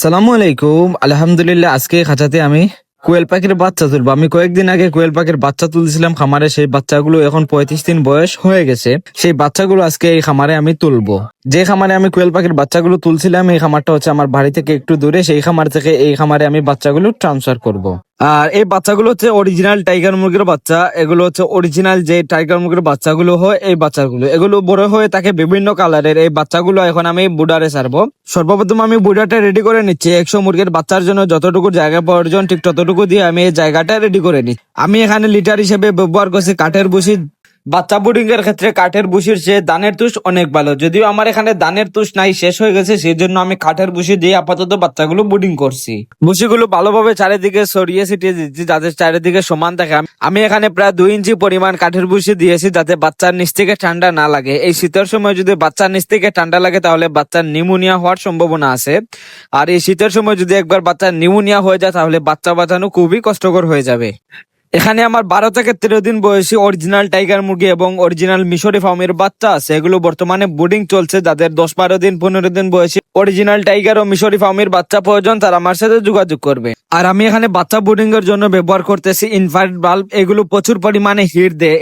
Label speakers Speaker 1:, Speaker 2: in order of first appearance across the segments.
Speaker 1: সালামু আলাইকুম। আলহামদুলিল্লাহ, আজকে খাঁচাতে আমি কোয়েল পাখির বাচ্চা তুলবো। আমি কয়েকদিন আগে কোয়েল পাখির বাচ্চা তুলছিলাম খামারে, সেই বাচ্চাগুলো এখন পঁয়ত্রিশ দিন বয়স হয়ে গেছে। সেই বাচ্চাগুলো আজকে এই খামারে আমি তুলবো। যে খামারে আমি কোয়েল পাখির বাচ্চাগুলো তুলছিলাম, এই খামারটা হচ্ছে আমার বাড়ি থেকে একটু দূরে। সেই খামার থেকে এই খামারে আমি বাচ্চাগুলো ট্রান্সফার করব। আর এই বাচ্চাগুলো হচ্ছে অরিজিনাল টাইগার মুরগির বাচ্চা। এগুলো হচ্ছে অরিজিনাল যে টাইগার মুরগির বাচ্চাগুলো হয়, এই বাচ্চাগুলো। এগুলো বড় হয়ে থাকে বিভিন্ন কালারের এই বাচ্চাগুলো এখন আমি বুডারে সারবো সর্বপ্রথম আমি বুডারটা রেডি করে নিচ্ছি। একশো মুরগির বাচ্চার জন্য যতটুকু জায়গা প্রয়োজন ঠিক ততটুকু দিয়ে আমি এই জায়গাটা রেডি করে নিচ্ছি। আমি এখানে লিটার হিসেবে ব্যবহার করছি কাঠের বুসি বাচ্চা বুডিং এর ক্ষেত্রে কাঠের বুসির চেয়ে দানের তুষ অনেক ভালো। যদিও আমার এখানে দানের তুষ নাই, শেষ হয়ে গেছে সেই জন্য আমি কাঠের বুসি দিয়ে আপাতত বাচ্চাগুলো বুডিং করছি। বুসিগুলো ভালোভাবে চারিদিকে ছড়িয়ে ছিটিয়ে দিচ্ছি যাতে চারিদিকে সমান থাকে আমি- এখানে প্রায় দুই ইঞ্চি পরিমাণ কাঠের বুসি দিয়েছি যাতে বাচ্চার নিচ থেকে ঠান্ডা না লাগে। এই শীতের সময় যদি বাচ্চার নিচ থেকে ঠান্ডা লাগে, তাহলে বাচ্চার নিউমোনিয়া হওয়ার সম্ভাবনা আছে। আর এই শীতের সময় যদি একবার বাচ্চার নিউমোনিয়া হয়ে যায়, তাহলে বাচ্চা বাঁচানো খুবই কষ্টকর হয়ে যাবে। এখানে আমার বারো থেকে তেরো দিন বয়সী অরিজিনাল টাইগার মুরগি এবং অরিজিনাল মিশরি ফার্মের বাচ্চা আছে। এগুলো বর্তমানে বোর্ডিং চলছে, যাদের দশ বারো দিন, পনেরো দিন বয়সী অরিজিনাল টাইগার ও মিশরি ফার্মের বাচ্চা প্রয়োজন, তারা আমার সাথে যোগাযোগ করবে। আর আমি এখানে বাচ্চা বোর্ডিং এর জন্য ব্যবহার করতেছি ইনফ্রারেড বাল্ব এগুলো প্রচুর পরিমাণে হিট দেয়।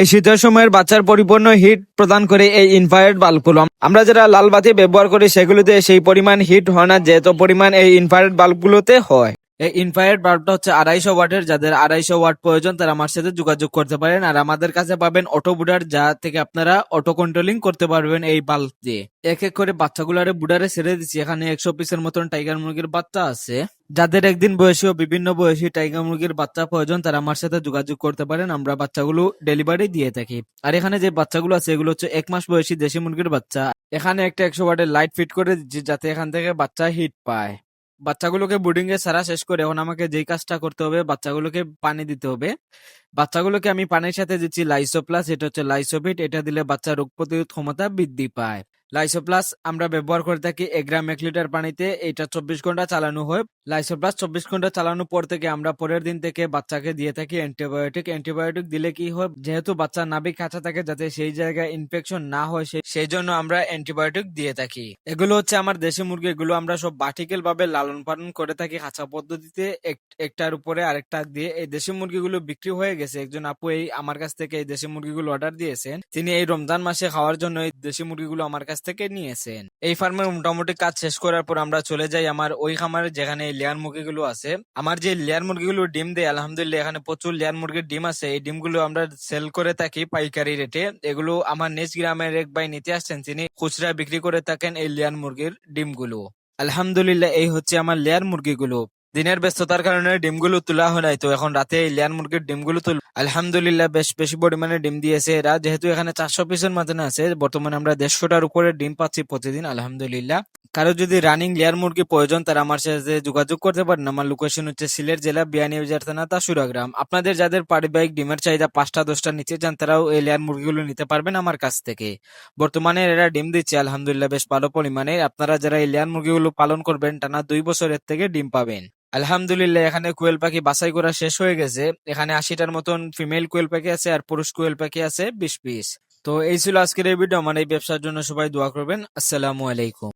Speaker 1: এই শীতের সময়ের বাচ্চার পরিপূর্ণ হিট প্রদান করে এই ইনফ্রারেড বাল্বগুলো আমরা যারা লাল বাতি ব্যবহার করি, সেগুলোতে সেই পরিমাণ হিট হয় না, যেহেতু পরিমাণ এই ইনফ্রারেড বাল্বগুলোতে হয়। এই ইনফ্রারেড বাল্বটা হচ্ছে আড়াইশো ওয়াটের, যাদের আড়াইশো ওয়াট প্রয়োজন তারা আমার সাথে যোগাযোগ করতে পারেন। আর আমাদের কাছে পাবেন অটো বুডার যা থেকে আপনারা অটো কন্ট্রোলিং করতে পারবেন এই বাল্ব দিয়ে। এক এক করে বাচ্চাগুলারে বুডারে ছেড়ে দিচ্ছি এখানে একশো পিসের মতন টাইগার মুরগির বাচ্চা আছে। যাদের একদিন বয়সী ও বিভিন্ন বয়সী টাইগার মুরগির বাচ্চা প্রয়োজন তারা আমার সাথে যোগাযোগ করতে পারেন। আমরা বাচ্চাগুলো ডেলিভারি দিয়ে থাকি। আর এখানে যে বাচ্চাগুলো আছে, এগুলো হচ্ছে এক মাস বয়সী দেশি মুরগির বাচ্চা। এখানে একটা একশো ওয়াটের লাইট ফিট করে দিচ্ছি, যাতে এখান থেকে বাচ্চা হিট পায়। বাচ্চাগুলোকে বোর্ডিং এ সারা শেষ করে এখন আমাকে যেই কাজটা করতে হবে, বাচ্চাগুলোকে পানি দিতে হবে। বাচ্চাগুলোকে আমি পানির সাথে দিচ্ছি লাইসোপ্লাস এটা হচ্ছে লাইসোভিট এটা দিলে বাচ্চা রোগ প্রতিরোধ ক্ষমতা বৃদ্ধি পায়। লাইসোপ্লাস আমরা ব্যবহার করে থাকি এক গ্রাম এক লিটার পানিতে এটা চব্বিশ ঘণ্টা চালানো হয়। লাইসোপ্লাস চব্বিশ ঘণ্টা চালানোর পর থেকে আমরা পরের দিন থেকে বাচ্চাকে দিয়ে থাকি অ্যান্টিবায়োটিক অ্যান্টিবায়োটিক দিলে কি হয়? যেহেতু বাচ্চা নাবিক কাঁচা থাকে, যাতে সেই জায়গায় ইনফেকশন না হয় সেই জন্য আমরা অ্যান্টিবায়োটিক দিয়ে থাকি। এগুলো হচ্ছে আমার দেশি মুরগি। এগুলো আমরা সব বাটিকেল ভাবে লালন পালন করে থাকি খাঁচা পদ্ধতিতে। এক- একটার উপরে আরেকটা দিয়ে এই দেশি মুরগিগুলো বিক্রি হয়ে গেছে। একজন আপু এই আমার কাছ থেকে এই দেশি মুরগিগুলো অর্ডার দিয়েছেন। তিনি এই রমজান মাসে খাওয়ার জন্য এই দেশি মুরগিগুলো আমার কাছ থেকে নিয়েছেন। এই ফার্মের মোটামুটি কাজ শেষ করার পর আমরা চলে যাই আমার ওই খামারে যেখানে লেয়ার মুরগিগুলো আছে। আমার যে লেয়ার মুরগিগুলো ডিম দেয়, আলহামদুলিল্লাহ এখানে প্রচুর লেয়ার মুরগির ডিম আছে। এই ডিমগুলো আমরা সেল করে থাকি পাইকারি রেটে এগুলো আমার নিজ গ্রামের এক ভাই নিতে আসছেন, তিনি খুচরা বিক্রি করে থাকেন এই লেয়ার মুরগির ডিমগুলো। আলহামদুলিল্লাহ এই হচ্ছে আমার লেয়ার মুরগিগুলো। দিনের ব্যস্ততার কারণে ডিমগুলো তোলা হয় নাই। তো এখন রাতে এই মুরগির ডিমগুলো তুল আলহামদুলিল্লাহ বেশ বেশি পরিমাণে ডিম দিয়েছে এরা। যেহেতু এখানে চারশো পিসের মতন আছে, বর্তমানে আমরা দেড়শোটার উপরে ডিম পাচ্ছি প্রতিদিন, আলহামদুলিল্লাহ। কারও যদি রানিং লেয়ার মুরগি প্রয়োজন, তারা আমার সাথে যোগাযোগ করতে পারেন। আমার লোকেশন হচ্ছে সিলেট জেলা বিয়ানীবাজার থানা তাসুরা গ্রাম। আপনাদের যাদের পারিবারিক ডিমের চাহিদা পাঁচটা, দশটা নিচে যান, তারাও এই লেয়ার মুরগিগুলো নিতে পারবেন আমার কাছ থেকে। বর্তমানে এরা ডিম দিচ্ছে, আলহামদুলিল্লাহ বেশ ভালো পরিমাণে। আপনারা যারা এই লেয়ার মুরগিগুলো পালন করবেন, টানা দুই বছরের থেকে ডিম পাবেন। আলহামদুলিল্লাহ, এখানে কোয়েল পাখি বাছাই করা শেষ হয়ে গেছে। এখানে আশিটার মতন ফিমেল কোয়েল পাখি আছে আর পুরুষ কোয়েল পাখি আছে বিশ পিস তো এই ছিল আজকের এই ভিডিও আমার এই ব্যবসার জন্য সবাই দোয়া করবেন। আসসালামু আলাইকুম।